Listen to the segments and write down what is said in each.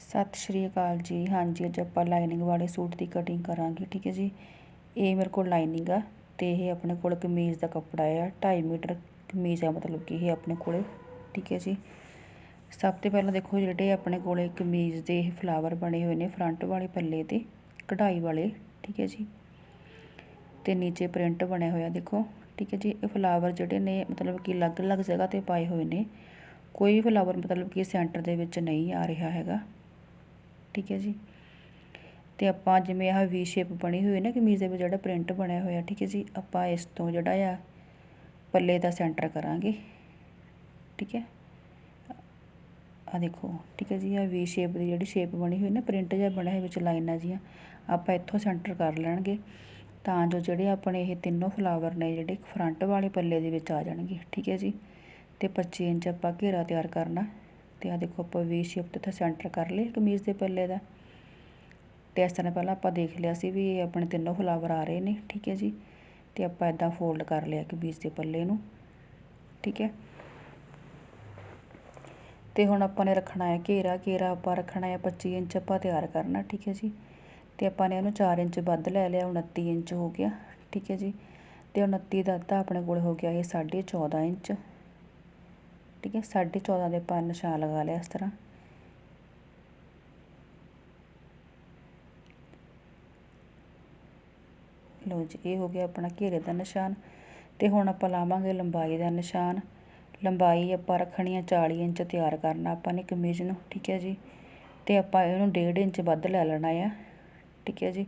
ਸਤਿ ਸ਼੍ਰੀ ਅਕਾਲ ਜੀ। ਹਾਂਜੀ, ਅੱਜ ਆਪਾਂ ਲਾਈਨਿੰਗ ਵਾਲੇ ਸੂਟ ਦੀ ਕਟਿੰਗ ਕਰਾਂਗੇ, ਠੀਕ ਹੈ ਜੀ? ਇਹ ਮੇਰੇ ਕੋਲ ਲਾਈਨਿੰਗ ਆ ਤੇ ਇਹ ਆਪਣੇ ਕੋਲ ਕਮੀਜ਼ ਦਾ ਕੱਪੜਾ ਆ 2.5 ਮੀਟਰ ਕਮੀਜ਼ ਆ, ਮਤਲਬ ਕਿ ਇਹ ਆਪਣੇ ਕੋਲ, ਠੀਕ ਹੈ ਜੀ? ਸਭ ਤੋਂ ਪਹਿਲਾਂ ਦੇਖੋ ਜਿਹੜੇ ਆਪਣੇ ਕੋਲੇ ਕਮੀਜ਼ ਦੇ ਇਹ ਫਲਾਵਰ ਬਣੇ ਹੋਏ ਨੇ ਫਰੰਟ ਵਾਲੇ ਪੱਲੇ ਤੇ, ਕਢਾਈ ਵਾਲੇ, ਠੀਕ ਹੈ ਜੀ? ਤੇ ਨੀਚੇ ਪ੍ਰਿੰਟ ਬਣਿਆ ਹੋਇਆ ਦੇਖੋ, ਠੀਕ ਹੈ ਜੀ? ਇਹ ਫਲਾਵਰ ਜਿਹੜੇ ਨੇ, ਮਤਲਬ ਕਿ ਅਲੱਗ-ਅਲੱਗ ਜਗ੍ਹਾ ਤੇ ਪਾਏ ਹੋਏ ਨੇ, ਕੋਈ ਵੀ ਫਲਾਵਰ ਮਤਲਬ ਕਿ ਸੈਂਟਰ ਦੇ ਵਿੱਚ ਨਹੀਂ ਆ ਰਿਹਾ ਹੈਗਾ। ਠੀਕ ਹੈ ਜੀ। ਤੇ ਆਪਾਂ ਜਿਵੇਂ ਆਹ ਵੀ ਸ਼ੇਪ ਬਣੀ ਹੋਈ ਹੈ ਨਾ ਕਮੀਜ਼ ਦੇ ਵਿੱਚ, ਜਿਹੜਾ ਪ੍ਰਿੰਟ ਬਣਿਆ ਹੋਇਆ, ਠੀਕ ਹੈ ਜੀ। ਆਪਾਂ ਇਸ ਤੋਂ ਜਿਹੜਾ ਆ, ਪੱਲੇ ਦਾ ਸੈਂਟਰ ਕਰਾਂਗੇ। ਠੀਕ ਹੈ। ਆ ਦੇਖੋ, ਠੀਕ ਹੈ ਜੀ ਆ ਵੀ ਸ਼ੇਪ ਦੀ ਜਿਹੜੀ ਸ਼ੇਪ ਬਣੀ ਹੋਈ ਨਾ ਪ੍ਰਿੰਟ ਜਿਹਾ ਬਣਿਆ ਹੈ ਵਿੱਚ ਲਾਈਨਾਂ ਜੀਆਂ, ਆਪਾਂ ਇੱਥੋਂ ਸੈਂਟਰ ਕਰ ਲੈਣਗੇ। ਤਾਂ ਜੋ ਜਿਹੜੇ ਆਪਣੇ ਇਹ ਤਿੰਨੋਂ ਫਲਾਵਰ ਨੇ, ਜਿਹੜੇ ਫਰੰਟ ਵਾਲੇ ਪੱਲੇ ਦੇ ਵਿੱਚ ਆ ਜਾਣਗੇ, ਠੀਕ ਹੈ ਜੀ। ਤੇ 25 ਇੰਚ ਆਪਾਂ ਘੇਰਾ ਤਿਆਰ ਕਰਨਾ। ਤੇ ਆ ਦੇਖੋ ਆਪਾਂ ਵੀ ਸ਼ੇਪ ਤੇ ਸੈਂਟਰ ਕਰ ਲਏ ਕਮੀਜ਼ ਦੇ ਪੱਲੇ ਦਾ। ਤੇ ਇਸ ਤਰ੍ਹਾਂ ਪਹਿਲਾਂ ਆਪਾਂ ਦੇਖ ਲਿਆ ਸੀ ਵੀ ਇਹ ਆਪਣੇ ਤਿੰਨੋਂ ਫਲਾਵਰ ਆ ਰਹੇ ਨੇ, ਠੀਕ ਹੈ ਜੀ? ਤੇ ਆਪਾਂ ਇਦਾਂ ਫੋਲਡ ਕਰ ਲਿਆ ਕਮੀਜ਼ ਦੇ ਪੱਲੇ ਨੂੰ, ਠੀਕ ਹੈ? ਤੇ ਹੁਣ ਆਪਾਂ ਨੇ ਰੱਖਣਾ ਹੈ ਘੇਰਾ ਘੇਰਾ ਆਪਾਂ ਰੱਖਣਾ ਹੈ 25 ਇੰਚ ਆਪਾਂ ਤਿਆਰ ਕਰਨਾ, ਠੀਕ ਹੈ ਜੀ? ਤੇ ਆਪਾਂ ਨੇ ਇਹਨੂੰ 4 ਇੰਚ ਵੱਧ ਲੈ ਲਿਆ 29 ਇੰਚ ਹੋ ਗਿਆ, ਠੀਕ ਹੈ ਜੀ? ਤੇ 29 ਦਾ ਅੱਧਾ ਆਪਣੇ ਕੋਲ ਹੋ ਗਿਆ ਇਹ 14.5 ਇੰਚ ਠੀਕ ਹੈ 14.5 ਦੇ ਆਪਾਂ ਨਿਸ਼ਾਨ ਲਗਾ ਲਿਆ ਇਸ ਤਰ੍ਹਾਂ। ਲਓ ਜੀ, ਇਹ ਹੋ ਗਿਆ ਆਪਣਾ ਘੇਰੇ ਦਾ ਨਿਸ਼ਾਨ। ਤੇ ਹੁਣ ਆਪਾਂ ਲਾਵਾਂਗੇ ਲੰਬਾਈ ਦਾ ਨਿਸ਼ਾਨ। ਲੰਬਾਈ ਆਪਾਂ ਰੱਖਣੀ ਹੈ 40 ਇੰਚ ਤਿਆਰ ਕਰਨਾ ਆਪਾਂ ਨੇ ਕਮੀਜ਼ ਨੂੰ, ਠੀਕ ਹੈ ਜੀ। ਤੇ ਆਪਾਂ ਇਹਨੂੰ 1.5 ਇੰਚ ਵੱਧ ਲੈ ਲੈਣਾ ਆ, ਠੀਕ ਹੈ ਜੀ।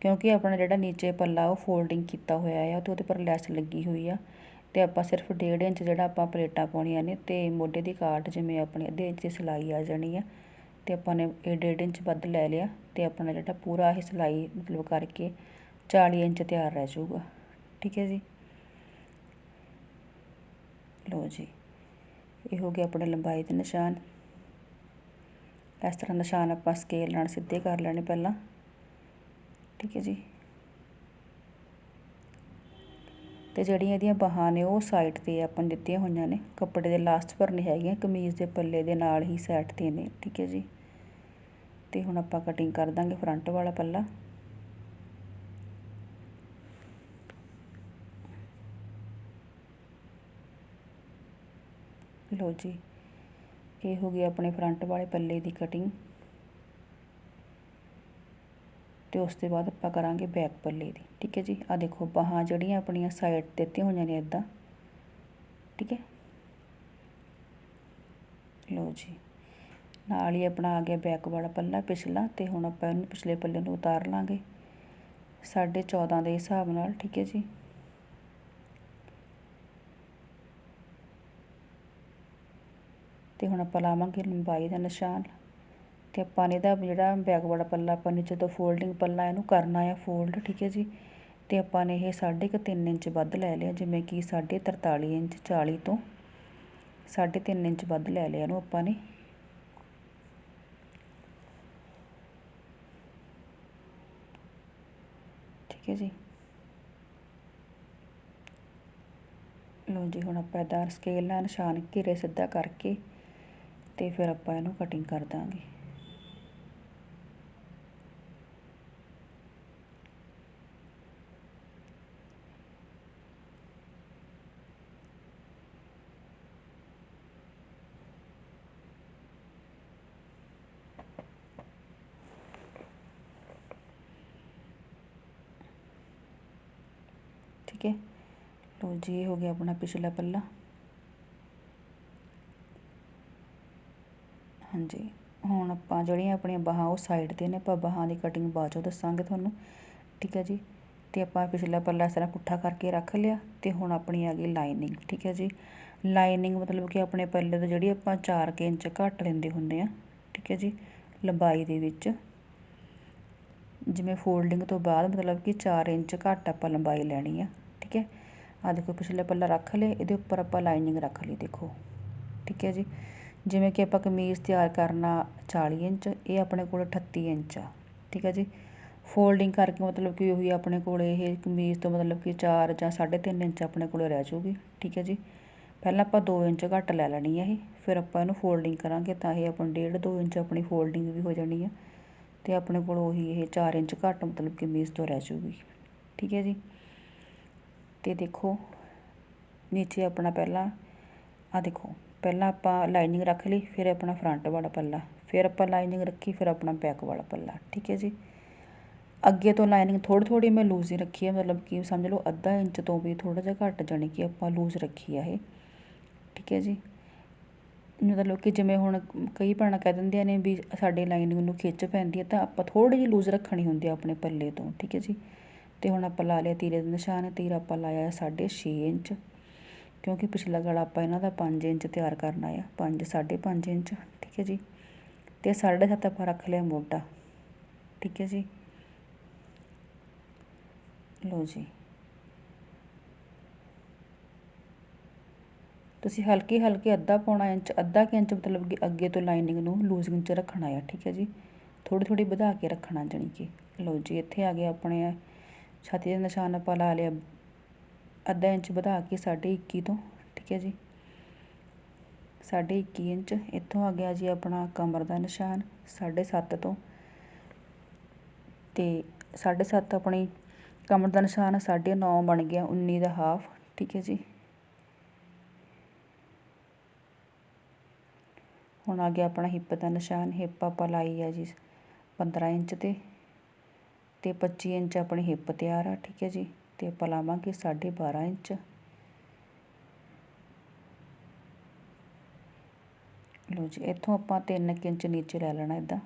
ਕਿਉਂਕਿ ਆਪਣਾ ਜਿਹੜਾ ਨੀਚੇ ਪੱਲਾ ਉਹ ਫੋਲਡਿੰਗ ਕੀਤਾ ਹੋਇਆ ਆ, ਤੇ ਉਹਦੇ ਪਰ ਲੈਸ ਲੱਗੀ ਹੋਈ ਆ। ਅਤੇ ਆਪਾਂ ਸਿਰਫ ਡੇਢ ਇੰਚ ਜਿਹੜਾ ਆਪਾਂ ਪਲੇਟਾਂ ਪਾਉਣੀਆਂ ਨੇ ਅਤੇ ਮੋਢੇ ਦੀ ਕਾਟ ਜਿਵੇਂ ਆਪਣੀ ਅੱਧੇ ਇੰਚ ਦੀ ਸਿਲਾਈ ਆ ਜਾਣੀ ਆ ਅਤੇ ਆਪਾਂ ਨੇ ਇਹ ਡੇਢ ਇੰਚ ਵੱਧ ਲੈ ਲਿਆ ਅਤੇ ਆਪਣਾ ਜਿਹੜਾ ਪੂਰਾ ਇਹ ਸਿਲਾਈ ਮਤਲਬ ਕਰਕੇ 40 ਇੰਚ ਤਿਆਰ ਰਹਿ ਜਾਊਗਾ। ਠੀਕ ਹੈ ਜੀ? ਲਓ ਜੀ, ਇਹ ਹੋ ਗਿਆ ਆਪਣੇ ਲੰਬਾਈ ਦੇ ਨਿਸ਼ਾਨ। ਇਸ ਤਰ੍ਹਾਂ ਨਿਸ਼ਾਨ ਆਪਾਂ ਸਕੇਲ ਨਾਲ ਸਿੱਧੇ ਕਰ ਲੈਣੇ ਪਹਿਲਾਂ। ਠੀਕ ਹੈ ਜੀ? ਤੇ ਜਿਹੜੀਆਂ ਇਹਦੀਆਂ ਬਾਹਾਂ ਨੇ ਉਹ ਸਾਈਡ ਤੇ ਆਪਾਂ ਦਿੱਤੀਆਂ ਹੋਈਆਂ ਨੇ। ਕੱਪੜੇ ਦੇ ਲਾਸਟ ਪਰ ਨਹੀਂ ਹੈਗੀਆਂ ਕਮੀਜ਼ ਦੇ ਪੱਲੇ ਦੇ ਨਾਲ ਹੀ ਸਾਈਡ ਤੇ ਨੇ, ਠੀਕ ਹੈ ਜੀ। ਤੇ ਹੁਣ ਆਪਾਂ ਕਟਿੰਗ ਕਰ ਦਾਂਗੇ ਫਰੰਟ ਵਾਲਾ ਪੱਲਾ। ਲੋ ਜੀ, ਇਹ ਹੋ ਗਈ ਆਪਣੇ ਫਰੰਟ ਵਾਲੇ ਪੱਲੇ ਦੀ ਕਟਿੰਗ ਅਤੇ ਉਸ ਤੋਂ ਬਾਅਦ ਆਪਾਂ ਕਰਾਂਗੇ ਬੈਕ ਪੱਲੇ ਦੀ, ਠੀਕ ਹੈ ਜੀ? ਆ ਦੇਖੋ, ਬਾਹਾਂ ਜਿਹੜੀਆਂ ਆਪਣੀਆਂ ਸਾਈਡ ਤੇ ਦਿੱਤੀਆਂ ਹੋਈਆਂ ਨੇ ਇਦਾਂ ਠੀਕ ਹੈ? ਲਓ ਜੀ, ਨਾਲ ਹੀ ਆਪਣਾ ਆ ਗਿਆ ਬੈਕ ਵਾਲਾ ਪੱਲਾ ਪਿਛਲਾ ਤੇ ਹੁਣ ਆਪਾਂ ਇਹਨੂੰ ਪਿਛਲੇ ਪੱਲੇ ਨੂੰ ਉਤਾਰ ਲਾਂਗੇ 14.5 ਦੇ ਹਿਸਾਬ ਨਾਲ, ਠੀਕ ਹੈ ਜੀ? ਤੇ ਹੁਣ ਆਪਾਂ ਲਾਵਾਂਗੇ ਲੰਬਾਈ ਦਾ ਨਿਸ਼ਾਨ। ਅਤੇ ਆਪਾਂ ਨੇ ਇਹਦਾ ਜਿਹੜਾ ਬੈਕਵਰਡ ਪੱਲਾ ਆਪਾਂ ਨੇ ਜਦੋਂ ਫੋਲਡਿੰਗ ਪੱਲਾ ਇਹਨੂੰ ਕਰਨਾ ਆ ਫੋਲਡ ਠੀਕ ਹੈ ਜੀ? ਅਤੇ ਆਪਾਂ ਨੇ ਇਹ 3.5 ਇੰਚ ਵੱਧ ਲੈ ਲਿਆ, ਜਿਵੇਂ ਕਿ 43 ਇੰਚ 40 ਤੋਂ 3.5 ਇੰਚ ਵੱਧ ਲੈ ਲਿਆ ਇਹਨੂੰ ਆਪਾਂ ਨੇ। ਠੀਕ ਹੈ ਜੀ? ਲਓ ਜੀ, ਹੁਣ ਆਪਾਂ ਇਹਦਾ ਸਕੇਲ ਨਾਲ ਨਿਸ਼ਾਨ ਘੇਰੇ ਸਿੱਧਾ ਕਰਕੇ ਤੇ ਫਿਰ ਆਪਾਂ ਇਹਨੂੰ ਕਟਿੰਗ ਕਰ ਦਾਂਗੇ ਠੀਕ ਹੈ ਲੋ ਜੀ, ਇਹ ਹੋ ਗਿਆ ਆਪਣਾ ਪਿਛਲਾ ਪੱਲਾ। ਹਾਂਜੀ, ਹੁਣ ਆਪਾਂ ਜਿਹੜੀਆਂ ਆਪਣੀਆਂ ਬਾਹਾਂ, ਉਹ ਸਾਈਡ ਤੇ ਨੇ, ਆਪਾਂ ਬਾਹਾਂ ਦੀ ਕਟਿੰਗ ਬਾਅਦ ਚੋਂ ਦੱਸਾਂਗੇ ਤੁਹਾਨੂੰ। ਠੀਕ ਹੈ ਜੀ? ਤੇ ਆਪਾਂ ਪਿਛਲਾ ਪੱਲਾ ਇਸ ਤਰ੍ਹਾਂ ਪੁੱਠਾ ਕਰਕੇ ਰੱਖ ਲਿਆ ਤੇ ਹੁਣ ਆਪਣੀ ਆ ਗਈ ਲਾਈਨਿੰਗ ਠੀਕ ਹੈ ਜੀ? ਲਾਈਨਿੰਗ ਮਤਲਬ ਕਿ ਆਪਣੇ ਪੱਲੇ ਤੋਂ ਜਿਹੜੀ ਆਪਾਂ 4 ਕੇ ਇੰਚ ਘੱਟ ਲੈਂਦੇ ਹੁੰਦੇ ਆ ਠੀਕ ਹੈ ਜੀ? ਲੰਬਾਈ ਦੇ ਵਿੱਚ। ਜਿਵੇਂ ਫੋਲਡਿੰਗ ਤੋਂ ਬਾਅਦ ਮਤਲਬ ਕਿ 4 ਇੰਚ ਘੱਟ ਆਪਾਂ ਲੰਬਾਈ ਲੈਣੀ ਆ। ਆ ਦੇਖੋ ਪਿਛਲੇ ਪੱਲਾ ਰੱਖ ਲਏ, ਇਹਦੇ ਉੱਪਰ ਆਪਾਂ ਲਾਈਨਿੰਗ ਰੱਖ ਲਈ ਦੇਖੋ। ਠੀਕ ਹੈ ਜੀ? ਜਿਵੇਂ ਕਿ ਆਪਾਂ ਕਮੀਜ਼ ਤਿਆਰ ਕਰਨਾ 40 ਇੰਚ, ਇਹ ਆਪਣੇ ਕੋਲ 38 ਇੰਚ ਆ। ਠੀਕ ਹੈ ਜੀ? ਫੋਲਡਿੰਗ ਕਰਕੇ ਮਤਲਬ ਕਿ ਉਹੀ ਆਪਣੇ ਕੋਲ ਇਹ ਕਮੀਜ਼ ਤੋਂ ਮਤਲਬ ਕਿ 4 ਜਾਂ 3.5 ਇੰਚ ਆਪਣੇ ਕੋਲ ਰਹਿ ਜਾਊਗੀ। ਠੀਕ ਹੈ ਜੀ? ਪਹਿਲਾਂ ਆਪਾਂ 2 ਇੰਚ ਘੱਟ ਲੈ ਲੈਣੀ ਹੈ ਇਹ, ਫਿਰ ਆਪਾਂ ਇਹਨੂੰ ਫੋਲਡਿੰਗ ਕਰਾਂਗੇ ਤਾਂ ਇਹ ਆਪਾਂ ਡੇਢ 2 ਇੰਚ ਆਪਣੀ ਫੋਲਡਿੰਗ ਵੀ ਹੋ ਜਾਣੀ ਹੈ ਤੇ ਆਪਣੇ ਕੋਲ ਉਹੀ ਇਹ 4 ਇੰਚ ਘੱਟ ਮਤਲਬ ਕਮੀਜ਼ ਤੋਂ ਰਹਿ ਜੂਗੀ ਠੀਕ ਹੈ ਜੀ? ਤੇ ਦੇਖੋ, ਨੀਚੇ ਆਪਣਾ ਪਹਿਲਾਂ, ਆਹ ਦੇਖੋ, ਪਹਿਲਾਂ ਆਪਾਂ ਲਾਈਨਿੰਗ ਰੱਖ ਲਈ, ਫਿਰ ਆਪਣਾ ਫਰੰਟ ਵਾਲਾ ਪੱਲਾ, ਫਿਰ ਆਪਾਂ ਲਾਈਨਿੰਗ ਰੱਖੀ, ਫਿਰ ਆਪਣਾ ਬੈਕ ਵਾਲਾ ਪੱਲਾ, ਠੀਕ ਹੈ ਜੀ? ਅੱਗੇ ਤੋਂ ਲਾਈਨਿੰਗ ਥੋੜ੍ਹੀ ਥੋੜ੍ਹੀ ਮੈਂ ਲੂਜ਼ ਹੀ ਰੱਖੀ ਹੈ, ਮਤਲਬ ਕਿ ਸਮਝ ਲਓ ਅੱਧਾ ਇੰਚ ਤੋਂ ਵੀ ਥੋੜ੍ਹਾ ਜਿਹਾ ਘੱਟ, ਜਾਣੀ ਕਿ ਆਪਾਂ ਲੂਜ਼ ਰੱਖੀ ਆ ਇਹ, ਠੀਕ ਹੈ ਜੀ? ਮਤਲਬ ਕਿ ਜਿਵੇਂ ਹੁਣ ਕਈ ਭੈਣਾਂ ਕਹਿ ਦਿੰਦੀਆਂ ਨੇ ਵੀ ਸਾਡੇ ਲਾਈਨਿੰਗ ਨੂੰ ਖਿੱਚ ਪੈਂਦੀ ਹੈ, ਤਾਂ ਆਪਾਂ ਥੋੜ੍ਹੀ ਜਿਹੀ ਲੂਜ਼ ਰੱਖਣੀ ਹੁੰਦੀ ਆ ਆਪਣੇ ਪੱਲੇ ਤੋਂ, ਠੀਕ ਹੈ ਜੀ? ਤੇ ਹੁਣ ਆਪਾਂ ਲਾ ਲਿਆ ਤੀਰੇ ਦਾ ਨਿਸ਼ਾਨ, ਤੀਰ ਆਪਾਂ ਲਾਇਆ 6.5 ਇੰਚ, ਕਿਉਂਕਿ ਪਿਛਲਾ ਗਲਾ ਆਪਾਂ ਇਹਨਾਂ ਦਾ 5 ਇੰਚ ਤਿਆਰ ਕਰਨਾ ਆ 5 5.5 ਇੰਚ, ਠੀਕ ਹੈ ਜੀ? ਤੇ 7.5 ਆਪਾਂ ਰੱਖ ਲਿਆ ਮੋਢਾ, ਠੀਕ ਹੈ ਜੀ? ਲਓ ਜੀ। ਤੁਸੀਂ ਹਲਕੀ ਹਲਕੀ ਅੱਧਾ ਪੌਣਾ ਇੰਚ, ਅੱਧਾ ਕਿ ਇੰਚ ਮਤਲਬ ਕਿ ਅੱਗੇ ਤੋਂ ਲਾਈਨਿੰਗ ਨੂੰ ਲੂਜ਼ਿੰਗ 'ਚ ਰੱਖਣਾ ਆ, ਠੀਕ ਹੈ ਜੀ? ਥੋੜੀ ਥੋੜੀ ਵਧਾ ਕੇ ਰੱਖਣਾ ਜਾਣੀ ਕਿ। ਲਓ ਜੀ, ਇੱਥੇ ਆ ਗਿਆ ਆਪਣੇ ਛਾਤੀ ਦਾ ਨਿਸ਼ਾਨ ਆਪਾਂ ਲਾ ਲਿਆ, ਅੱਧਾ ਇੰਚ ਵਧਾ ਕੇ 21 ਤੋਂ, ਠੀਕ ਹੈ ਜੀ। 21 ਇੰਚ, ਇੱਥੋਂ ਆ ਗਿਆ ਜੀ ਆਪਣਾ ਕਮਰ ਦਾ ਨਿਸ਼ਾਨ 7.5 ਤੋਂ। ਤੇ 7.5 ਆਪਣੀ ਕਮਰ ਦਾ ਨਿਸ਼ਾਨ 9.5 ਬਣ ਗਿਆ 19 ਦਾ ਹਾਫ, ਠੀਕ ਹੈ ਜੀ। ਹੁਣ ਆ ਗਿਆ ਆਪਣਾ ਹਿੱਪ ਦਾ ਨਿਸ਼ਾਨ, ਹਿੱਪ ਆਪਾਂ ਲਾਈ ਆ ਜੀ 15 ਇੰਚ ਤੇ। ਅਤੇ ਪੱਚੀ ਇੰਚ ਆਪਣੀ ਹਿੱਪ ਤਿਆਰ ਆ, ਠੀਕ ਹੈ ਜੀ। ਅਤੇ ਆਪਾਂ ਲਾਵਾਂਗੇ 12.5 ਇੰਚ। ਲੋ ਜੀ, ਇੱਥੋਂ ਆਪਾਂ 3 ਇੰਚ ਨੀਚੇ ਲੈ ਲੈਣਾ ਇਦਾਂ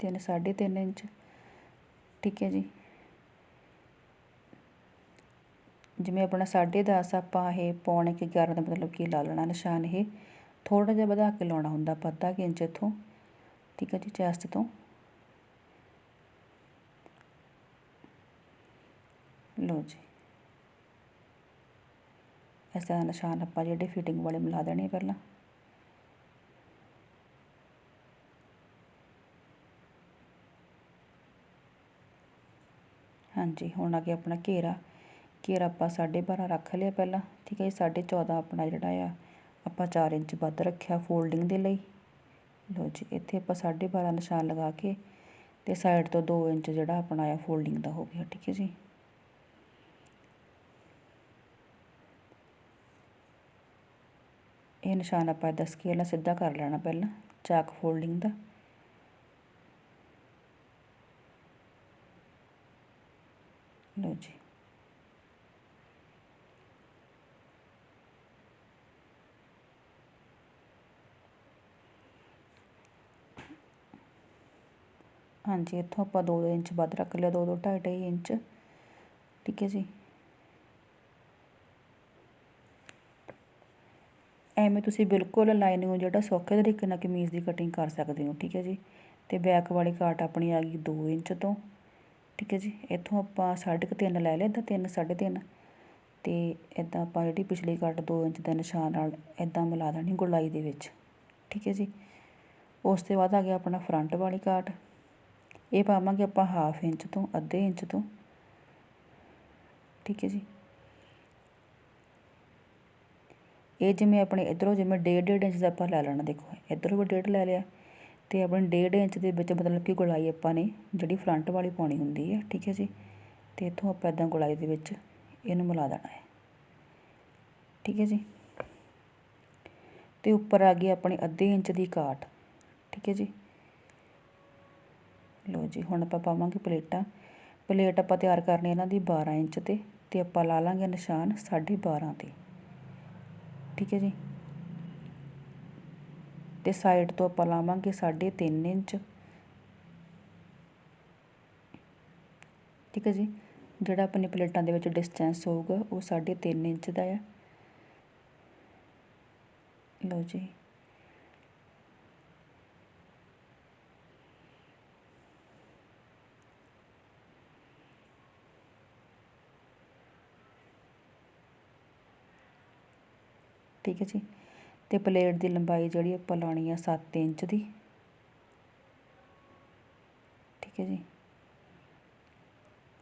3 3.5 ਇੰਚ, ਠੀਕ ਹੈ ਜੀ। ਜਿਵੇਂ ਆਪਣਾ 10.5 ਆਪਾਂ ਇਹ ਪੌਣੇ ਕਿ 11 ਦਾ ਮਤਲਬ ਕਿ ਲਾ ਲੈਣਾ ਨਿਸ਼ਾਨ ਇਹ। ਥੋੜਾ ਜਿਹਾ ਵਧਾ ਕੇ ਲਾਉਣਾ ਹੁੰਦਾ, ਆਪਾਂ ਅੱਧਾ ਕਿ ਇੰਚ ਇੱਥੋਂ, ਠੀਕ ਹੈ ਜੀ, ਚੈਸਟ ਤੋਂ। ਲੋ ਜੀ। ਇਸ ਤਰ੍ਹਾਂ ਨਿਸ਼ਾਨ ਆਪਾਂ ਜਿਹੜੇ ਫਿਟਿੰਗ ਵਾਲੇ ਮਿਲਾ ਦੇਣੇ ਪਹਿਲਾਂ। ਹਾਂਜੀ, ਹੁਣ ਆ ਗਿਆ ਆਪਣਾ ਘੇਰਾ। ਘੇਰਾ ਆਪਾਂ 12.5 ਰੱਖ ਲਿਆ ਪਹਿਲਾਂ। ਠੀਕ ਹੈ ਜੀ 14.5 ਆਪਣਾ ਜਿਹੜਾ ਆ, ਆਪਾਂ 4 ਇੰਚ ਵੱਧ ਰੱਖਿਆ ਫੋਲਡਿੰਗ ਦੇ ਲਈ। ਲਓ ਜੀ, ਇੱਥੇ ਆਪਾਂ 12.5 ਨਿਸ਼ਾਨ ਲਗਾ ਕੇ ਤੇ ਸਾਈਡ ਤੋਂ 2 ਇੰਚ ਜਿਹੜਾ ਆਪਣਾ ਆ ਫੋਲਡਿੰਗ ਦਾ ਹੋ ਗਿਆ। ਠੀਕ ਹੈ ਜੀ। ਇਹ ਨਿਸ਼ਾਨ ਆਪਾਂ ਇਹਦਾ ਸਕੇਲ ਨਾਲ ਸਿੱਧਾ ਕਰ ਲੈਣਾ ਪਹਿਲਾਂ, ਚਾਕ ਫੋਲਡਿੰਗ ਦਾ। ਲੋ ਜੀ। ਹਾਂਜੀ, ਇੱਥੋਂ ਆਪਾਂ 2 ਇੰਚ ਵੱਧ ਰੱਖ ਲਿਆ 2 2 2.5 ਇੰਚ। ਠੀਕ ਹੈ ਜੀ। ਐਵੇਂ ਤੁਸੀਂ ਬਿਲਕੁਲ ਲਾਈਨਿੰਗ ਜਿਹੜਾ ਸੌਖੇ ਤਰੀਕੇ ਨਾਲ ਕਮੀਜ਼ ਦੀ ਕਟਿੰਗ ਕਰ ਸਕਦੇ ਹੋ, ਠੀਕ ਹੈ ਜੀ। ਅਤੇ ਬੈਕ ਵਾਲੀ ਕਾਟ ਆਪਣੀ ਆ ਗਈ 2 ਇੰਚ ਤੋਂ, ਠੀਕ ਹੈ ਜੀ। ਇੱਥੋਂ ਆਪਾਂ 3.5 ਲੈ ਲਿਆ, ਇੱਦਾਂ 3 3.5 ਤੇ ਇਦਾਂ ਆਪਾਂ ਜਿਹੜੀ ਪਿਛਲੀ ਕਾਟ 2 ਇੰਚ ਦੇ ਨਿਸ਼ਾਨ ਨਾਲ ਇੱਦਾਂ ਮਿਲਾ ਦੇਣੀ ਗੁਲਾਈ ਦੇ ਵਿੱਚ, ਠੀਕ ਹੈ ਜੀ। ਉਸ ਤੋਂ ਬਾਅਦ ਆ ਗਿਆ ਆਪਣਾ ਫਰੰਟ ਵਾਲੀ ਕਾਟ ਇਹ ਪਾਵਾਂਗੇ ਆਪਾਂ ਹਾਫ ਇੰਚ ਤੋਂ, ਅੱਧੇ ਇੰਚ ਤੋਂ, ਠੀਕ ਹੈ ਜੀ। ਇਹ ਜਿਵੇਂ ਆਪਣੇ ਇੱਧਰੋਂ ਜਿਵੇਂ 1.5 ਇੰਚ ਦਾ ਆਪਾਂ ਲੈ ਲੈਣਾ, ਦੇਖੋ, ਇੱਧਰੋਂ ਵੀ ਡੇਢ ਲੈ ਲਿਆ ਅਤੇ ਆਪਣੇ ਡੇਢ ਇੰਚ ਦੇ ਵਿੱਚ ਮਤਲਬ ਕਿ ਗੁਲਾਈ ਆਪਾਂ ਨੇ ਜਿਹੜੀ ਫਰੰਟ ਵਾਲੀ ਪਾਉਣੀ ਹੁੰਦੀ ਹੈ ਠੀਕ ਹੈ ਜੀ ਅਤੇ ਇੱਥੋਂ ਆਪਾਂ ਇੱਦਾਂ ਗੁਲਾਈ ਦੇ ਵਿੱਚ ਇਹਨੂੰ ਮਿਲਾ ਦੇਣਾ ਹੈ, ਠੀਕ ਹੈ ਜੀ। ਅਤੇ ਉੱਪਰ ਆ ਗਈ ਆਪਣੀ ਅੱਧੇ ਇੰਚ ਦੀ ਕਾਟ, ਠੀਕ ਹੈ ਜੀ। ਲਓ ਜੀ, ਹੁਣ ਆਪਾਂ ਪਾਵਾਂਗੇ ਪਲੇਟਾਂ, ਪਲੇਟ ਆਪਾਂ ਤਿਆਰ ਕਰਨੀ ਇਹਨਾਂ ਦੀ 12 ਇੰਚ ਤੇ ਤੇ ਆਪਾਂ ਲਾ ਲਾਂਗੇ ਨਿਸ਼ਾਨ 12.5 ਤੇ। ਠੀਕ ਹੈ ਜੀ। ਤੇ ਸਾਈਡ ਤੋਂ ਆਪਾਂ ਲਾਵਾਂਗੇ 3.5 ਇੰਚ। ਠੀਕ ਹੈ ਜੀ। ਜਿਹੜਾ ਆਪਣੇ ਪਲੇਟਾਂ ਦੇ ਵਿੱਚ ਡਿਸਟੈਂਸ ਹੋਊਗਾ ਉਹ 3.5 ਇੰਚ ਦਾ ਹੈ ਲਓ ਜੀ। ਠੀਕ ਹੈ ਜੀ। ਤੇ ਪਲੇਟ ਦੀ ਲੰਬਾਈ ਜਿਹੜੀ ਆਪਾਂ ਲਾਉਣੀ ਆ 7 ਇੰਚ ਦੀ। ਠੀਕ ਹੈ ਜੀ।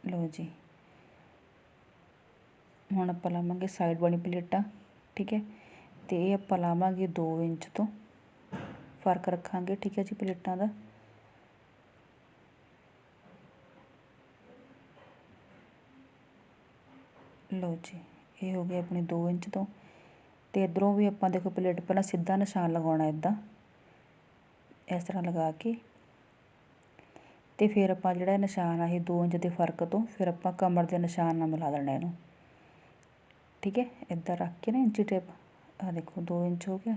ਲਓ ਜੀ। ਹੁਣ ਆਪਾਂ ਲਾਵਾਂਗੇ ਸਾਈਡ ਵਾਲੀ ਪਲੇਟਾਂ, ਠੀਕ ਹੈ। ਤੇ ਇਹ ਆਪਾਂ ਲਾਵਾਂਗੇ 2 ਇੰਚ ਤੋਂ। ਫ਼ਰਕ ਰੱਖਾਂਗੇ, ਠੀਕ ਹੈ ਜੀ, ਪਲੇਟਾਂ ਦਾ। ਲਓ ਜੀ। ਇਹ ਹੋ ਗਿਆ ਆਪਣੇ 2 ਇੰਚ ਤੋਂ। ਅਤੇ ਇੱਧਰੋਂ ਵੀ ਆਪਾਂ ਦੇਖੋ ਪਲੇਟ ਪਹਿਲਾਂ ਸਿੱਧਾ ਨਿਸ਼ਾਨ ਲਗਾਉਣਾ ਇੱਦਾਂ ਇਸ ਤਰ੍ਹਾਂ ਲਗਾ ਕੇ। ਅਤੇ ਫਿਰ ਆਪਾਂ ਜਿਹੜਾ ਨਿਸ਼ਾਨ ਆ, ਇਹ 2 ਇੰਚ ਦੇ ਫ਼ਰਕ ਤੋਂ ਫਿਰ ਆਪਾਂ ਕਮਰ ਦੇ ਨਿਸ਼ਾਨ ਨਾਲ ਮਿਲਾ ਦੇਣਾ ਇਹਨੂੰ। ਠੀਕ ਹੈ ਇੱਦਾਂ ਰੱਖ ਕੇ ਨਾ ਇੰਚੀ ਟੇਪ ਆ ਦੇਖੋ 2 ਇੰਚ ਹੋ ਗਿਆ।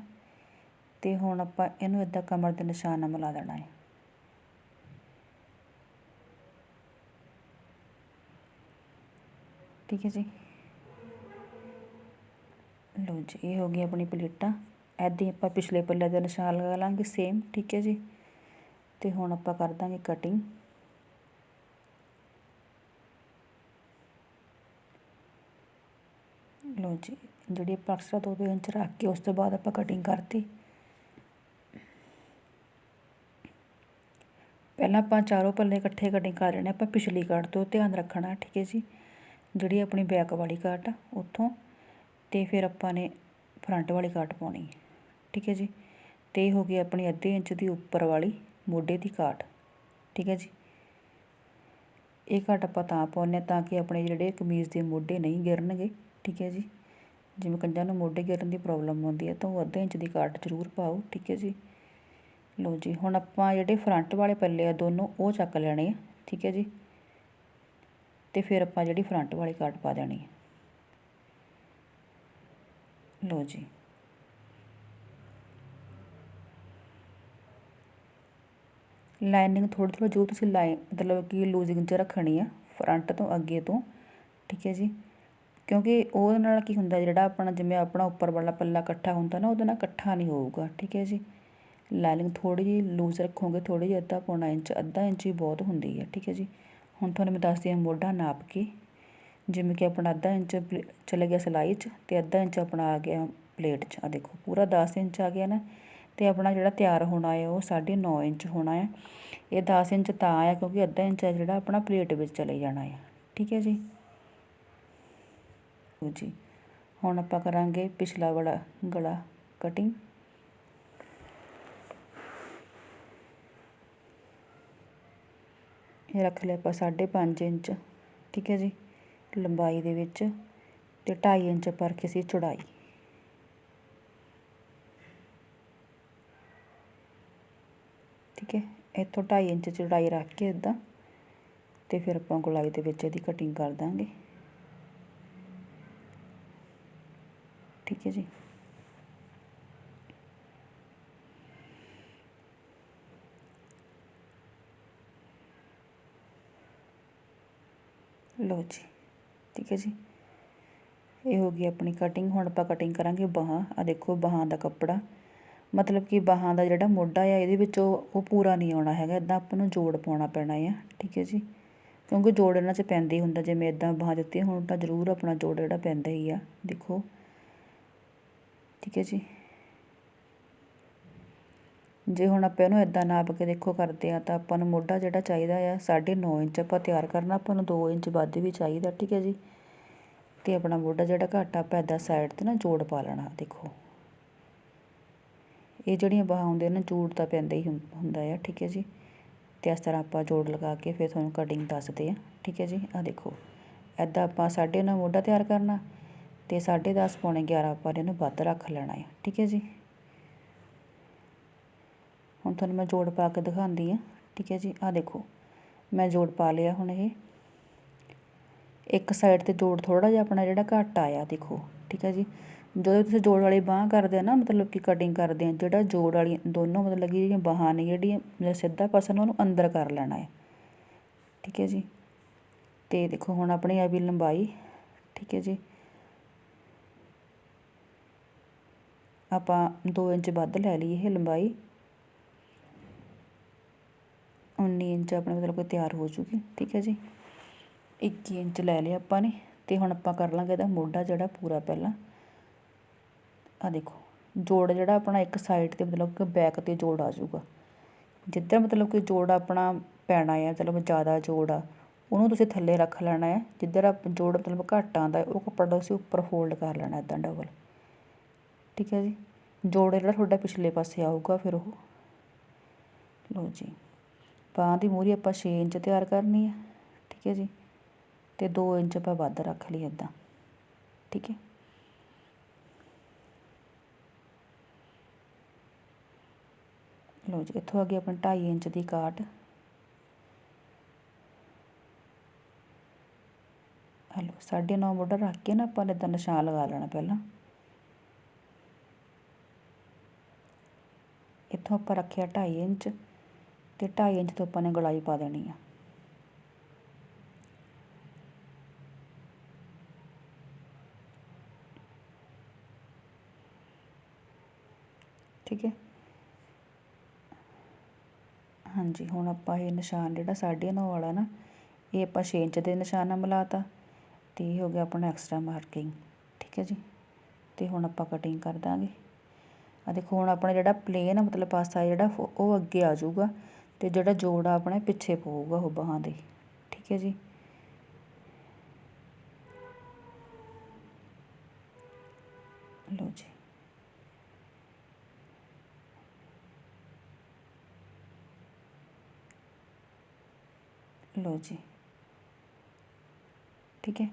ਤੇ ਹੁਣ ਆਪਾਂ ਇਹਨੂੰ ਇੱਦਾਂ ਕਮਰ ਦੇ ਨਿਸ਼ਾਨ ਨਾਲ ਮਿਲਾ ਦੇਣਾ ਹੈ। ਠੀਕ ਹੈ ਜੀ। ਲਓ ਜੀ ਇਹ ਹੋ ਗਈਆਂ ਆਪਣੀ ਪਲੇਟਾਂ। ਐਦਾਂ ਹੀ ਆਪਾਂ ਪਿਛਲੇ ਪੱਲੇ ਦਾ ਨਿਸ਼ਾਨ ਲਗਾ ਲਾਂਗੇ ਸੇਮ ਠੀਕ ਹੈ ਜੀ? ਤੇ ਹੁਣ ਆਪਾਂ ਕਰ ਦਾਂਗੇ ਕਟਿੰਗ ਲਓ ਜੀ, ਜਿਹੜੀ ਆਪਾਂ ਐਕਸਟਰਾ ਦੋ ਦੋ ਇੰਚ ਰੱਖ ਕੇ ਉਸ ਤੋਂ ਬਾਅਦ ਆਪਾਂ ਕਟਿੰਗ ਕਰਤੀ। ਪਹਿਲਾਂ ਆਪਾਂ ਚਾਰੋਂ ਪੱਲੇ ਇਕੱਠੇ ਕਟਿੰਗ ਕਰ ਲੈਣੇ, ਆਪਾਂ ਪਿਛਲੀ ਕਾਟ ਤੋਂ ਧਿਆਨ ਰੱਖਣਾ, ਠੀਕ ਹੈ ਜੀ? ਜਿਹੜੀ ਆਪਣੀ ਬੈਕ ਵਾਲੀ ਕਾਟ ਆ, ਉੱਥੋਂ ਅਤੇ ਫਿਰ ਆਪਾਂ ਨੇ ਫਰੰਟ ਵਾਲੀ ਕਾਟ ਪਾਉਣੀ ਹੈ। ਠੀਕ ਹੈ ਜੀ? ਅਤੇ ਹੋ ਗਈ ਆਪਣੀ ਅੱਧੇ ਇੰਚ ਦੀ ਉੱਪਰ ਵਾਲੀ ਮੋਢੇ ਦੀ ਕਾਟ ਠੀਕ ਹੈ ਜੀ? ਇਹ ਕਾਟ ਆਪਾਂ ਤਾਂ ਪਾਉਂਦੇ ਤਾਂ ਕਿ ਆਪਣੇ ਜਿਹੜੇ ਕਮੀਜ਼ ਦੇ ਮੋਢੇ ਨਹੀਂ ਗਿਰਨਗੇ। ਠੀਕ ਹੈ ਜੀ? ਜਿਵੇਂ ਕੰਜਾਂ ਨੂੰ ਮੋਢੇ ਗਿਰਨ ਦੀ ਪ੍ਰੋਬਲਮ ਆਉਂਦੀ ਹੈ ਤਾਂ ਉਹ ਅੱਧੇ ਇੰਚ ਦੀ ਕਾਟ ਜ਼ਰੂਰ ਪਾਓ। ਠੀਕ ਹੈ ਜੀ? ਲਓ ਜੀ, ਹੁਣ ਆਪਾਂ ਜਿਹੜੇ ਫਰੰਟ ਵਾਲੇ ਪੱਲੇ ਆ ਦੋਨੋਂ ਉਹ ਚੱਕ ਲੈਣੇ ਆ। ਠੀਕ ਹੈ ਜੀ? ਅਤੇ ਫਿਰ ਆਪਾਂ ਜਿਹੜੀ ਫਰੰਟ ਵਾਲੀ ਕਾਟ ਪਾ ਦੇਣੀ ਹੈ। ਲਓ ਜੀ। ਲਾਈਨਿੰਗ ਥੋੜੀ ਥੋੜੀ ਜੋ ਤੁਸੀਂ ਲਾਈ, ਮਤਲਬ ਕਿ ਲੂਜ਼ਿੰਗ 'ਚ ਰੱਖਣੀ ਆ ਫਰੰਟ ਤੋਂ ਅੱਗੇ ਤੋਂ, ਠੀਕ ਹੈ ਜੀ। ਕਿਉਂਕਿ ਉਹਦੇ ਨਾਲ ਕੀ ਹੁੰਦਾ, ਜਿਹੜਾ ਆਪਣਾ ਜਿਵੇਂ ਆਪਣਾ ਉੱਪਰ ਵਾਲਾ ਪੱਲਾ ਇਕੱਠਾ ਹੁੰਦਾ ਨਾ, ਉਹਦੇ ਨਾਲ ਇਕੱਠਾ ਨਹੀਂ ਹੋਊਗਾ, ਠੀਕ ਹੈ ਜੀ। ਲਾਈਨਿੰਗ ਥੋੜੀ ਜਿਹੀ ਲੂਜ਼ ਰੱਖੋਗੇ ਥੋੜੀ ਜਿਹੀ ਅੱਧਾ ਪੌਣਾ ਇੰਚ, ਅੱਧਾ ਇੰਚ ਹੀ ਬਹੁਤ ਹੁੰਦੀ ਹੈ, ਠੀਕ ਹੈ ਜੀ। ਹੁਣ ਤੁਹਾਨੂੰ ਮੈਂ ਦੱਸਦੀ ਹਾਂ ਮੋਢਾ ਨਾਪ ਕੇ। ਜਿਵੇਂ ਕਿ ਆਪਣਾ ਅੱਧਾ ਇੰਚ ਪਲੇ, ਚਲੇ ਗਿਆ ਸਿਲਾਈ 'ਚ ਅਤੇ ਅੱਧਾ ਇੰਚ ਆਪਣਾ ਆ ਗਿਆ ਪਲੇਟ 'ਚ। ਆਹ ਦੇਖੋ, ਪੂਰਾ ਦਸ ਇੰਚ ਆ ਗਿਆ ਨਾ ਅਤੇ ਆਪਣਾ ਜਿਹੜਾ ਤਿਆਰ ਹੋਣਾ ਹੈ ਉਹ 9.5 ਇੰਚ ਹੋਣਾ ਹੈ ਇਹ ਦਸ ਇੰਚ ਤਾਂ ਆਇਆ ਕਿਉਂਕਿ ਅੱਧਾ ਇੰਚ ਹੈ ਜਿਹੜਾ ਆਪਣਾ ਪਲੇਟ ਵਿੱਚ ਚਲੇ ਜਾਣਾ ਹੈ ਠੀਕ ਹੈ ਜੀ? ਜੀ, ਹੁਣ ਆਪਾਂ ਕਰਾਂਗੇ ਪਿਛਲਾ ਵਾਲਾ ਗਲਾ ਕਟਿੰਗ ਇਹ ਰੱਖ ਲਿਆ ਆਪਾਂ 5.5 ਇੰਚ। ਠੀਕ ਹੈ ਜੀ? ਲੰਬਾਈ ਦੇ ਵਿੱਚ ਅਤੇ ਢਾਈ ਇੰਚ ਪਰ ਸੀ ਚੌੜਾਈ। ਠੀਕ ਹੈ, ਇੱਥੋਂ ਢਾਈ ਇੰਚ ਚੌੜਾਈ ਰੱਖ ਕੇ ਇਦਾਂ ਤੇ ਫਿਰ ਆਪਾਂ ਗੁਲਾਈ ਦੇ ਵਿੱਚ ਇਹਦੀ ਕਟਿੰਗ ਕਰ ਦਾਂਗੇ। ਠੀਕ ਹੈ ਜੀ। ਲਓ ਜੀ। ਠੀਕ ਹੈ ਜੀ। ਇਹ ਹੋ ਗਈ ਆਪਣੀ ਕਟਿੰਗ ਹੁਣ ਆਪਾਂ ਕਟਿੰਗ ਕਰਾਂਗੇ ਬਾਹਾਂ। ਆ ਦੇਖੋ ਬਾਹਾਂ ਦਾ ਕੱਪੜਾ। ਮਤਲਬ ਕਿ ਬਾਹਾਂ ਦਾ ਜਿਹੜਾ ਮੋਢਾ ਆ, ਇਹਦੇ ਵਿੱਚ ਉਹ ਪੂਰਾ ਨਹੀਂ ਆਉਣਾ ਹੈਗਾ। ਇਦਾਂ ਆਪਾਂ ਨੂੰ ਜੋੜ ਪਾਉਣਾ ਪੈਣਾ ਆ, ਠੀਕ ਹੈ ਜੀ। ਕਿਉਂਕਿ ਜੋੜ ਇਹਨਾਂ 'ਚ ਪੈਂਦਾ ਹੀ ਹੁੰਦਾ। ਜਿਵੇਂ ਇਦਾਂ ਬਾਹਾਂ ਦਿੱਤੀ, ਹੁਣ ਤਾਂ ਜ਼ਰੂਰ ਆਪਣਾ ਜੋੜ ਜਿਹੜਾ ਪੈਂਦਾ ਹੀ ਆ। ਦੇਖੋ। ਠੀਕ ਹੈ ਜੀ। ਜੇ ਹੁਣ ਆਪਾਂ ਇਹਨੂੰ ਇੱਦਾਂ ਨਾਪ ਕੇ ਦੇਖੋ ਕਰਦੇ ਹਾਂ ਤਾਂ ਆਪਾਂ ਨੂੰ ਮੋਢਾ ਜਿਹੜਾ ਚਾਹੀਦਾ ਆ 9.5 ਇੰਚ ਆਪਾਂ ਤਿਆਰ ਕਰਨਾ, ਆਪਾਂ ਨੂੰ 2 ਇੰਚ ਵੱਧ ਵੀ ਚਾਹੀਦਾ, ਠੀਕ ਹੈ ਜੀ। ਤੇ ਆਪਣਾ ਮੋਢਾ ਜਿਹੜਾ ਘੱਟ ਆਪਾਂ ਇੱਦਾਂ ਸਾਈਡ ਤੇ ਨਾ ਜੋੜ ਪਾ ਲੈਣਾ, ਦੇਖੋ। ਇਹ ਜਿਹੜੀਆਂ ਬਾਹਾਂ ਹੁੰਦੀਆਂ ਨੇ, ਜੋੜ ਤਾਂ ਪੈਂਦਾ ਹੀ ਹੁੰਦਾ ਆ, ਠੀਕ ਹੈ ਜੀ। ਤੇ ਇਸ ਤਰ੍ਹਾਂ ਆਪਾਂ ਜੋੜ ਲਗਾ ਕੇ ਫਿਰ ਤੁਹਾਨੂੰ ਕਟਿੰਗ ਦੱਸਦੇ ਆ ਠੀਕ ਹੈ ਜੀ। ਆ ਦੇਖੋ ਐਦਾਂ ਆਪਾਂ 9.5 ਮੋਢਾ ਤਿਆਰ ਕਰਨਾ ਤੇ 10.5 ਪੌਣੇ 11 ਆਪਾਂ ਇਹਨੂੰ ਵੱਧ ਰੱਖ ਲੈਣਾ ਹੈ ਠੀਕ ਹੈ ਜੀ। ਹੁਣ ਤੁਹਾਨੂੰ ਮੈਂ ਜੋੜ ਪਾ ਕੇ ਦਿਖਾਉਂਦੀ ਆ ਠੀਕ ਹੈ ਜੀ ਆ ਦੇਖੋ, ਮੈਂ ਜੋੜ ਪਾ ਲਿਆ ਹੁਣ ਇਹ। ਇੱਕ ਸਾਈਡ ਤੇ ਜੋੜ ਥੋੜਾ ਜਿਹਾ ਆਪਣਾ ਜਿਹੜਾ ਘੱਟ ਆਇਆ, ਦੇਖੋ। ਠੀਕ ਹੈ ਜੀ, ਜਦੋਂ ਤੁਸੀਂ ਜੋੜ ਵਾਲੀ ਬਾਹ ਕਰਦੇ ਆ ਨਾ, ਮਤਲਬ ਕਿ ਕਟਿੰਗ ਕਰਦੇ ਆ ਜਿਹੜਾ ਜੋੜ ਵਾਲੀ ਦੋਨੋਂ ਮਤਲਬ ਕਿ ਜਿਹੜੀਆਂ ਬਾਹਾਂ ਨੇ, ਜਿਹੜੀਆਂ ਸਿੱਧਾ ਪਾਸਾ ਉਹਨੂੰ ਅੰਦਰ ਕਰ ਲੈਣਾ ਹੈ। ਠੀਕ ਹੈ ਜੀ, ਤੇ ਦੇਖੋ ਹੁਣ ਆਪਣੀ ਆ ਵੀ ਲੰਬਾਈ। ਠੀਕ ਹੈ ਜੀ, ਆਪਾਂ 2 ਇੰਚ ਵੱਧ ਲੈ ਲਈ ਇਹ ਲੰਬਾਈ। 19 ਇੰਚ ਆਪਣੇ ਮਤਲਬ ਕਿ ਤਿਆਰ ਹੋ ਜੂਗੀ, ਠੀਕ ਹੈ ਜੀ। 21 ਇੰਚ ਲੈ ਲਿਆ ਆਪਾਂ ਨੇ, ਤੇ ਹੁਣ ਆਪਾਂ ਕਰ ਲਾਂਗੇ ਇਹਦਾ ਮੋਢਾ ਜਿਹੜਾ ਪੂਰਾ ਪਹਿਲਾਂ। ਆ ਦੇਖੋ, ਜੋੜ ਜਿਹੜਾ ਆਪਣਾ ਇੱਕ ਸਾਈਡ ਤੇ ਮਤਲਬ ਕਿ ਬੈਕ ਤੇ ਜੋੜ ਆ ਜਾਊਗਾ। ਜਿੱਧਰ ਮਤਲਬ ਕਿ ਜੋੜ ਆਪਣਾ ਪੈਣਾ ਆ ਚਲੋ ਜ਼ਿਆਦਾ ਜੋੜ ਆ, ਉਹਨੂੰ ਤੁਸੀਂ ਥੱਲੇ ਰੱਖ ਲੈਣਾ ਹੈ ਜਿੱਧਰ ਆਪ ਜੋੜ ਮਤਲਬ ਘੱਟ ਆਉਂਦਾ, ਉਹ ਕੱਪੜਾ ਤੁਸੀਂ ਉੱਪਰ ਫੋਲਡ ਕਰ ਲੈਣਾ ਇਦਾਂ ਡਬਲ ਠੀਕ ਹੈ ਜੀ। ਜੋੜ ਜਿਹੜਾ ਤੁਹਾਡਾ ਪਿਛਲੇ ਪਾਸੇ ਆਊਗਾ ਫਿਰ ਉਹ। ਲਓ ਜੀ। ਬਾਂਹ ਦੀ ਮੂਹਰੀ ਆਪਾਂ 6 ਇੰਚ ਤਿਆਰ ਕਰਨੀ ਹੈ ਠੀਕ ਹੈ ਜੀ। ਤੇ 2 ਇੰਚ ਆਪਾਂ ਵੱਧ ਰੱਖ ਲਈ ਇਦਾਂ ਠੀਕ ਹੈ। ਲਓ ਜੀ, ਇੱਥੋਂ ਅੱਗੇ ਆਪਾਂ 2.5 ਇੰਚ ਦੀ ਕਾਟ। ਹਲੋ ਸਾਢੇ ਨੌ ਮੋਢਾ ਰੱਖ ਕੇ ਨਾ ਆਪਾਂ ਨੇ ਇਦਾਂ ਨਿਸ਼ਾਨ ਲਗਾ ਲੈਣਾ ਪਹਿਲਾਂ। ਇੱਥੋਂ ਆਪਾਂ ਰੱਖਿਆ 2.5 ਇੰਚ। ਤੇ 2.5 ਇੰਚ ਤੋਂ ਆਪਾਂ ਨੇ ਗਲਾਈ ਪਾ ਦੇਣੀ ਆ। ਠੀਕ ਹੈ? ਹਾਂਜੀ, ਹੁਣ ਆਪਾਂ ਇਹ ਨਿਸ਼ਾਨ ਜਿਹੜਾ ਸਾਢੇ ਨੌ ਵਾਲਾ ਨਾ, ਇਹ ਆਪਾਂ 6 ਇੰਚ ਦੇ ਨਿਸ਼ਾਨ ਨਾਲ ਮਿਲਾਤਾ ਤੇ ਇਹ ਹੋ ਗਿਆ ਆਪਣਾ ਐਕਸਟਰਾ ਮਾਰਕਿੰਗ ਠੀਕ ਹੈ ਜੀ? ਤੇ ਹੁਣ ਆਪਾਂ ਕਟਿੰਗ ਕਰ ਦਾਂਗੇ। ਆ ਦੇਖੋ, ਹੁਣ ਆਪਣਾ ਜਿਹੜਾ ਪਲੇਨ ਮਤਲਬ ਪਾਸਾ ਜਿਹੜਾ, ਉਹ ਅੱਗੇ ਆ ਜਾਊਗਾ। ਅਤੇ ਜਿਹੜਾ ਜੋੜ ਆ ਆਪਣੇ ਪਿੱਛੇ ਪਊਗਾ ਉਹ ਬਾਹਾਂ ਦੇ, ਠੀਕ ਹੈ ਜੀ? ਲਓ ਜੀ। ਲਓ ਜੀ। ਠੀਕ ਹੈ?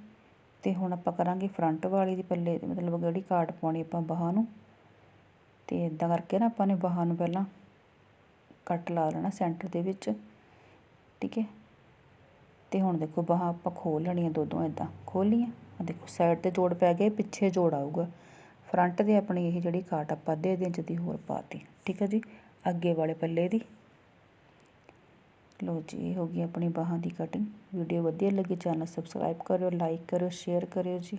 ਤੇ ਹੁਣ ਆਪਾਂ ਕਰਾਂਗੇ ਫਰੰਟ ਵਾਲੀ ਦੀ ਪੱਲੇ, ਮਤਲਬ ਜਿਹੜੀ ਕਾਟ ਪਾਉਣੀ ਆਪਾਂ ਬਾਹਾਂ ਨੂੰ, ਤੇ ਇਦਾਂ ਕਰਕੇ ਨਾ ਆਪਾਂ ਨੇ ਬਾਹਾਂ ਨੂੰ ਪਹਿਲਾਂ ਕੱਟ ਲਾ ਲੈਣਾ ਸੈਂਟਰ ਦੇ ਵਿੱਚ, ਠੀਕ ਹੈ? ਤੇ ਹੁਣ ਦੇਖੋ ਬਾਹਾਂ ਆਪਾਂ ਖੋਲ ਲੈਣੀਆਂ ਦੋ ਦੋ ਇਦਾਂ ਖੋਲੀਆਂ ਆ ਦੇਖੋ ਸਾਈਡ ਤੇ ਜੋੜ ਪੈ ਗਏ ਪਿੱਛੇ ਜੋੜ ਆਊਗਾ। ਫਰੰਟ ਦੇ ਆਪਣੀ ਇਹ ਜਿਹੜੀ ਕਾਟ ਆਪਾਂ ਅੱਧੇ ਇੰਚ ਦੀ ਹੋਰ ਪਾਤੀ, ਠੀਕ ਹੈ ਜੀ? ਅੱਗੇ ਵਾਲੇ ਪੱਲੇ ਦੀ। ਲੋ ਜੀ, ਇਹ ਹੋ ਗਈ ਆਪਣੀ ਬਾਹਾਂ ਦੀ ਕਟਿੰਗ ਵੀਡੀਓ ਵਧੀਆ ਲੱਗੀ ਚੈਨਲ ਸਬਸਕ੍ਰਾਈਬ ਕਰਿਓ ਲਾਈਕ ਕਰਿਓ ਸ਼ੇਅਰ ਕਰਿਓ ਜੀ।